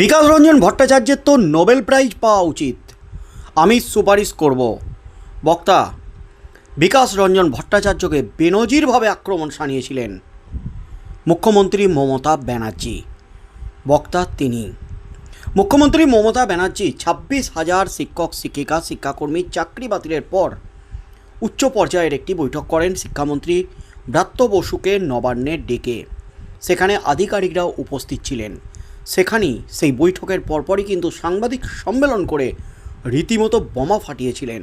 বিকাশ রঞ্জন ভট্টাচার্যের তো Nobel prize পাওয়া উচিত। আমি সুপারিশ করব। বক্তা, বিকাশ রঞ্জন ভট্টাচার্যকে বেনজিরভাবে আক্রমণ সানিয়েছিলেন মুখ্যমন্ত্রী মমতা ব্যানার্জি। বক্তা তিনি, মুখ্যমন্ত্রী মমতা ব্যানার্জি ছাব্বিশ হাজার শিক্ষক, শিক্ষিকা শিক্ষাকর্মীর চাকরি বাতিলের পর উচ্চ পর্যায়ের একটি বৈঠক করেন শিক্ষামন্ত্রী ব্রাত্য বসুকে নবান্নের ডেকে। সেখানে আধিকারিকরাও উপস্থিত ছিলেন। সেখানেই সেই বৈঠকের পরপরই কিন্তু সাংবাদিক সম্মেলন করে রীতিমতো বোমা ফাটিয়েছিলেন।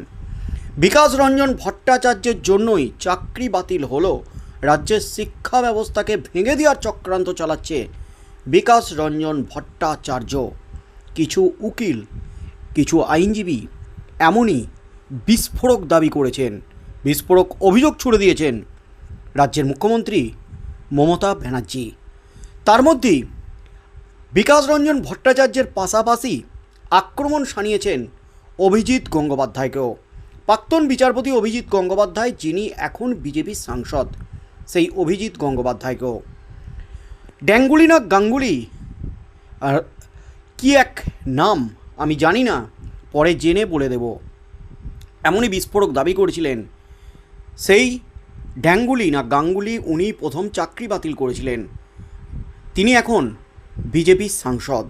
বিকাশ রঞ্জন ভট্টাচার্যের জন্যই চাকরি বাতিল হলো। রাজ্যের শিক্ষা ব্যবস্থাকে ভেঙে দেওয়ার চক্রান্ত চালাচ্ছে বিকাশ রঞ্জন ভট্টাচার্য। কিছু উকিল, কিছু আইনজীবী এমনই বিস্ফোরক দাবি করেছেন, বিস্ফোরক অভিযোগ ছুড়ে দিয়েছেন রাজ্যের মুখ্যমন্ত্রী মমতা ব্যানার্জি। তার মধ্যেই বিকাশ রঞ্জন ভট্টাচার্যের পাশাপাশি আক্রমণ সানিয়েছেন অভিজিৎ গঙ্গোপাধ্যায়কেও। প্রাক্তন বিচারপতি অভিজিৎ গঙ্গোপাধ্যায়, যিনি এখন বিজেপির সাংসদ, সেই অভিজিৎ গঙ্গোপাধ্যায়কেও। ড্যাঙ্গুলি না গাঙ্গুলি? আর কি এক নাম আমি জানি না, পরে জেনে বলে দেব। এমনই বিস্ফোরক দাবি করেছিলেন। সেই ড্যাঙ্গুলি না গাঙ্গুলি উনি প্রথম চাকরি বাতিল করেছিলেন। তিনি এখন বিজেপির সাংসদ।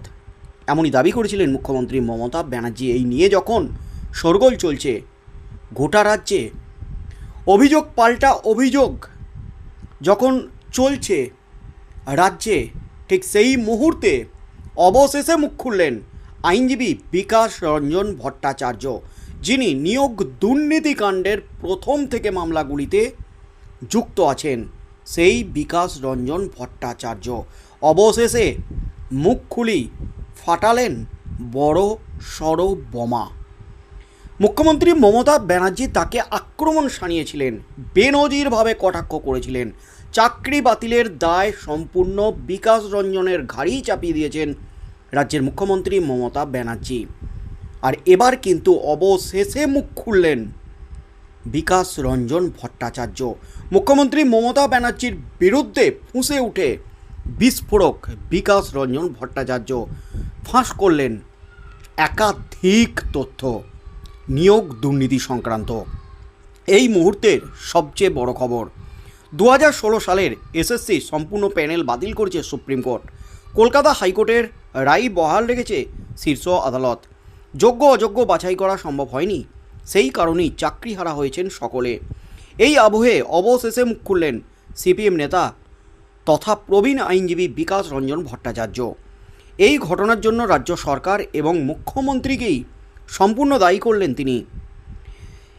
এমনই দাবি করেছিলেন মুখ্যমন্ত্রী মমতা ব্যানার্জি। এই নিয়ে যখন শোরগোল চলছে গোটা রাজ্যে, অভিযোগ পাল্টা অভিযোগ যখন চলছে রাজ্যে, ঠিক সেই মুহূর্তে অবশেষে মুখ খুললেন আইনজীবী বিকাশ রঞ্জন ভট্টাচার্য, যিনি নিয়োগ দুর্নীতিকাণ্ডের প্রথম থেকে মামলাগুলিতে যুক্ত আছেন। সেই বিকাশ রঞ্জন ভট্টাচার্য অবশেষে মুখ খুলি ফাটালেন বড় সড় বোমা। মুখ্যমন্ত্রী মমতা ব্যানার্জি তাকে আক্রমণ সানিয়েছিলেন বেনজিরভাবে কটাক্ষ করেছিলেন। চাকরি বাতিলের দায় সম্পূর্ণ বিকাশ রঞ্জনের ঘাড়েই চাপিয়ে দিয়েছেন রাজ্যের মুখ্যমন্ত্রী মমতা ব্যানার্জি। আর এবার কিন্তু অবশেষে মুখ খুললেন বিকাশ রঞ্জন ভট্টাচার্য। মুখ্যমন্ত্রী মমতা ব্যানার্জির বিরুদ্ধে ফুঁসে উঠে বিস্ফোরক বিকাশ রঞ্জন ভট্টাচার্য ফাঁস করলেন একাধিক তথ্য নিয়োগ দুর্নীতি সংক্রান্ত। এই মুহূর্তের সবচেয়ে বড় খবর দু সালের এসএসসি সম্পূর্ণ প্যানেল বাতিল করেছে সুপ্রিম কোর্ট। কলকাতা হাইকোর্টের রায় বহাল রেখেছে শীর্ষ আদালত। যোগ্য অযোগ্য বাছাই করা সম্ভব হয়নি, সেই কারণেই চাকরি হারা হয়েছেন সকলে। এই আবহে অবশেষে মুখ খুললেন সিপিএম নেতা তথা প্রবীণ আইনজীবী বিকাশ রঞ্জন ভট্টাচার্য। এই ঘটনার জন্য রাজ্য সরকার এবং মুখ্যমন্ত্রীকেই সম্পূর্ণ দায়ী করলেন তিনি।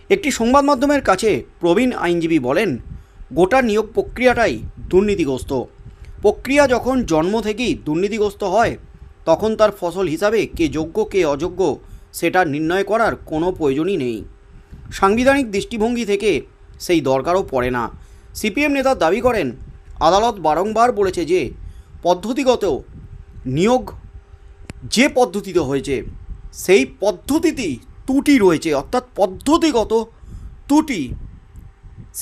একটি সংবাদ মাধ্যমের কাছে প্রবীণ আইনজীবী বলেন, গোটা নিয়োগ প্রক্রিয়াটাই দুর্নীতিগ্রস্ত। প্রক্রিয়া যখন জন্ম থেকেই দুর্নীতিগ্রস্ত হয়, তখন তার ফসল হিসাবে কে যোগ্য, কে অযোগ্য সেটা নির্ণয় করার কোনো প্রয়োজনই নেই। সাংবিধানিক দৃষ্টিভঙ্গি থেকে সেই দরকারও পড়ে না। সিপিএম নেতা দাবি করেন আদালত বারংবার বলেছে যে পদ্ধতিগত নিয়োগ যে পদ্ধতিতে হয়েছে, সেই পদ্ধতিতেই ত্রুটি রয়েছে, অর্থাৎ পদ্ধতিগত ত্রুটি,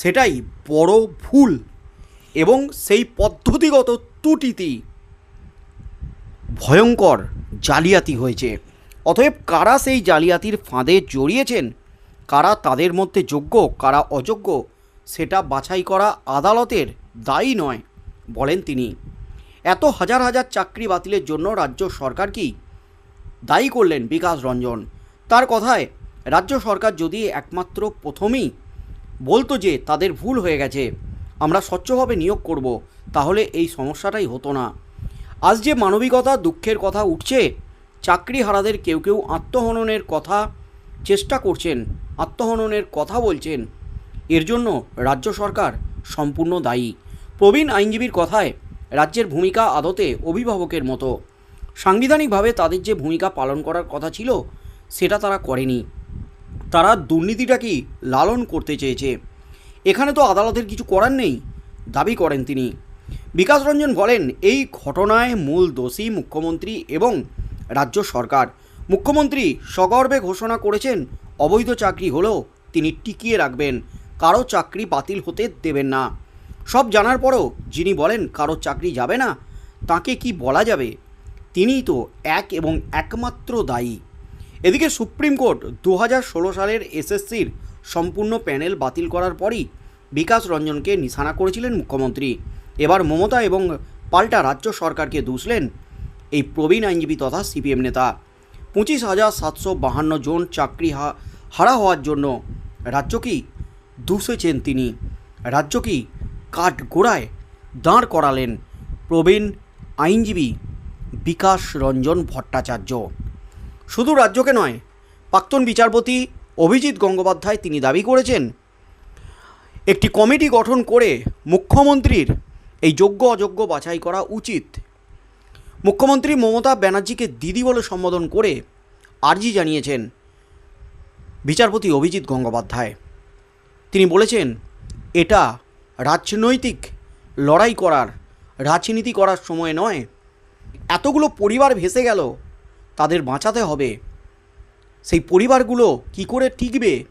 সেটাই বড় ভুল এবং সেই পদ্ধতিগত ত্রুটিতেই ভয়ঙ্কর জালিয়াতি হয়েছে। অতএব কারা সেই জালিয়াতির ফাঁদে জড়িয়েছেন, কারা তাদের মধ্যে যোগ্য, কারা অযোগ্য, সেটা বাছাই করা আদালতের দায়ী নয়, বলেন তিনি। এত হাজার হাজার চাকরি বাতিলের জন্য রাজ্য সরকার কি দায়ী করলেন বিকাশ রঞ্জন? তার কথায়, রাজ্য সরকার যদি একমাত্র প্রথমেই বলতো যে তাদের ভুল হয়ে গেছে, আমরা স্বচ্ছভাবে নিয়োগ করব, তাহলে এই সমস্যাটাই হতো না। আজ যে মানবিকতা দুঃখের কথা উঠছে চাকরি হারাদের কেউ কেউ আত্মহননের কথা চেষ্টা করছেন, আত্মহননের কথা বলছেন, এর জন্য রাজ্য সরকার সম্পূর্ণ দায়ী। প্রবীণ আইনজীবীর কথায়, রাজ্যের ভূমিকা আদতে অভিভাবকের মতো। সাংবিধানিকভাবে তাদের যে ভূমিকা পালন করার কথা ছিল, সেটা তারা করেনি। তারা দুর্নীতিটাকেই লালন করতে চেয়েছে? এখানে তো আদালতের কিছু করার নেই, দাবি করেন তিনি। বিকাশ রঞ্জন বলেন, এই ঘটনায় মূল দোষী মুখ্যমন্ত্রী এবং রাজ্য সরকার। মুখ্যমন্ত্রী সগর্বে ঘোষণা করেছেন, অবৈধ চাকরি হলেও তিনি টিকিয়ে রাখবেন। কারও চাকরি বাতিল হতে দেবেন না। সব জানার পরও যিনি বলেন কারও চাকরি যাবে না, তাকে কি বলা যাবে? তিনিই তো এক এবং একমাত্র দায়ী। এদিকে সুপ্রিম কোর্ট দু হাজার ষোলো সালের এসএসসির সম্পূর্ণ প্যানেল বাতিল করার পরই বিকাশ রঞ্জনকে নিশানা করেছিলেন মুখ্যমন্ত্রী। এবার মমতা এবং পাল্টা রাজ্য সরকারকে দুষলেন এই প্রবীণ আইনজীবী তথা সিপিএম নেতা। পঁচিশ হাজার সাতশো বাহান্ন জন চাকরি হারা হওয়ার জন্য রাজ্য কি দুষেছেন তিনি? রাজ্য কাঠ গোড়ায় দাঁড় করালেন প্রবীণ আইনজীবী বিকাশ রঞ্জন ভট্টাচার্য। শুধু রাজ্যকে নয়, প্রাক্তন বিচারপতি অভিজিৎ গঙ্গোপাধ্যায় তিনি দাবি করেছেন, একটি কমিটি গঠন করে মুখ্যমন্ত্রীর এই যোগ্য অযোগ্য বাছাই করা উচিত। মুখ্যমন্ত্রী মমতা ব্যানার্জিকে দিদি বলে সম্বোধন করে আর্জি জানিয়েছেন বিচারপতি অভিজিৎ গঙ্গোপাধ্যায়। তিনি বলেছেন, এটা রাজনৈতিক লড়াই করার, রাজনীতি করার সময় নয়। এতগুলো পরিবার ভেসে গেল, তাদের বাঁচাতে হবে। সেই পরিবারগুলো কি করে টিকবে,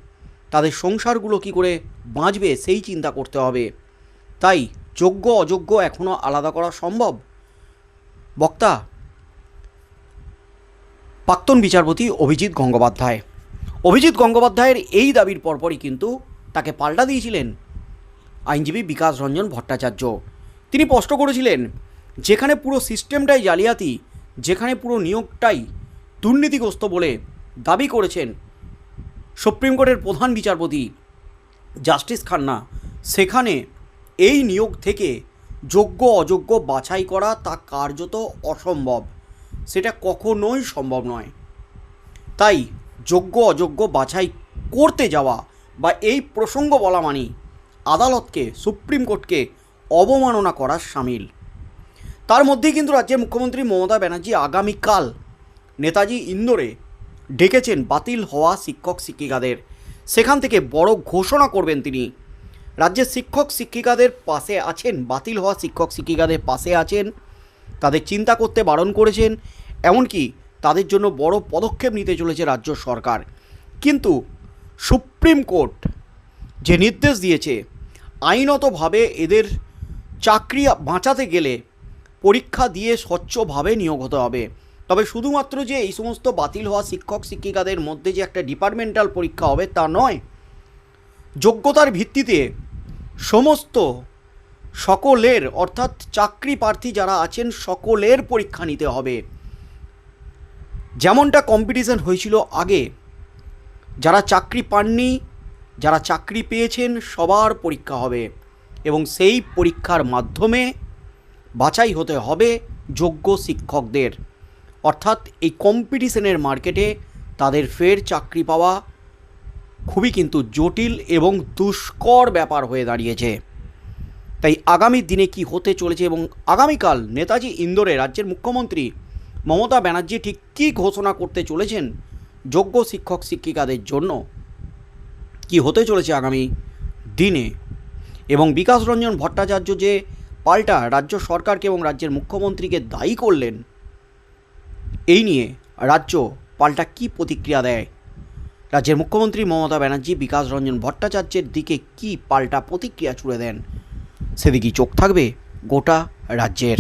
তাদের সংসারগুলো কি করে বাঁচবে, সেই চিন্তা করতে হবে। তাই যোগ্য, অযোগ্য এখনও আলাদা করা সম্ভব। বক্তা, প্রাক্তন বিচারপতি অভিজিৎ গঙ্গোপাধ্যায়। অভিজিৎ গঙ্গোপাধ্যায়ের এই দাবির পরপরই কিন্তু তাকে পাল্টা দিয়েছিলেন। আইনজীবী বিকাশ রঞ্জন ভট্টাচার্য। তিনি স্পষ্ট করেছিলেন, যেখানে পুরো সিস্টেমটাই জালিয়াতি, যেখানে পুরো নিয়োগটাই দুর্নীতিগ্রস্ত বলে দাবি করেছেন সুপ্রিম কোর্টের প্রধান বিচারপতি জাস্টিস খান্না। সেখানে এই নিয়োগ থেকে যোগ্য অযোগ্য বাছাই করা তা কার্যত অসম্ভব। সেটা কখনোই সম্ভব নয়। তাই যোগ্য অযোগ্য বাছাই করতে যাওয়া বা এই প্রসঙ্গ বলা মানি আদালতকে, সুপ্রিম কোর্টকে অবমাননা করার সামিল। তার মধ্যেই কিন্তু রাজ্যের মুখ্যমন্ত্রী মমতা ব্যানার্জি আগামীকাল নেতাজি ইন্দোরে ডেকেছেন বাতিল হওয়া শিক্ষক শিক্ষিকাদের। সেখান থেকে বড় ঘোষণা করবেন তিনি। রাজ্যের শিক্ষক শিক্ষিকাদের পাশে আছেন, বাতিল হওয়া শিক্ষক শিক্ষিকাদের পাশে আছেন, তাদের চিন্তা করতে বারণ করেছেন, এমনকি তাদের জন্য বড় পদক্ষেপ নিতে চলেছে রাজ্য সরকার। কিন্তু সুপ্রিম কোর্ট যে নির্দেশ দিয়েছে আইনতভাবে এদের চাকরি বাঁচাতে গেলে পরীক্ষা দিয়ে স্বচ্ছভাবে নিয়োগ হতে হবে। তবে শুধুমাত্র যে এই সমস্ত বাতিল হওয়া শিক্ষক, শিক্ষিকাদের মধ্যে যে একটা ডিপার্টমেন্টাল পরীক্ষা হবে তা নয়, যোগ্যতার ভিত্তিতে সমস্ত সকলের, অর্থাৎ চাকরি প্রার্থী যারা আছেন, সকলের পরীক্ষা নিতে হবে। যেমনটা কম্পিটিশন হয়েছিল আগে, যারা চাকরি পাননি যারা চাকরি পেয়েছেন, সবার পরীক্ষা হবে এবং সেই পরীক্ষার মাধ্যমে বাছাই হতে হবে যোগ্য শিক্ষকদের। অর্থাৎ এই কম্পিটিশনের মার্কেটে তাদের ফের চাকরি পাওয়া খুবই কিন্তু জটিল এবং দুষ্কর ব্যাপার হয়ে দাঁড়িয়েছে। তাই আগামী দিনে কি হতে চলেছে এবং আগামীকাল নেতাজি ইন্দোরে রাজ্যের মুখ্যমন্ত্রী মমতা ব্যানার্জি ঠিক কী ঘোষণা করতে চলেছেন যোগ্য শিক্ষক শিক্ষিকাদের জন্য? কি হতে চলেছে আগামী দিনে? এবং বিকাশ রঞ্জন ভট্টাচার্য যে পাল্টা রাজ্য সরকারকে এবং রাজ্যের মুখ্যমন্ত্রীকে দায়ী করলেন, এই নিয়ে রাজ্য পাল্টা কি প্রতিক্রিয়া দেয়? রাজ্যের মুখ্যমন্ত্রী মমতা ব্যানার্জি, বিকাশ রঞ্জন ভট্টাচার্যের দিকে কি পাল্টা প্রতিক্রিয়া ছুড়ে দেন? সেদিকেই চোখ থাকবে গোটা রাজ্যের।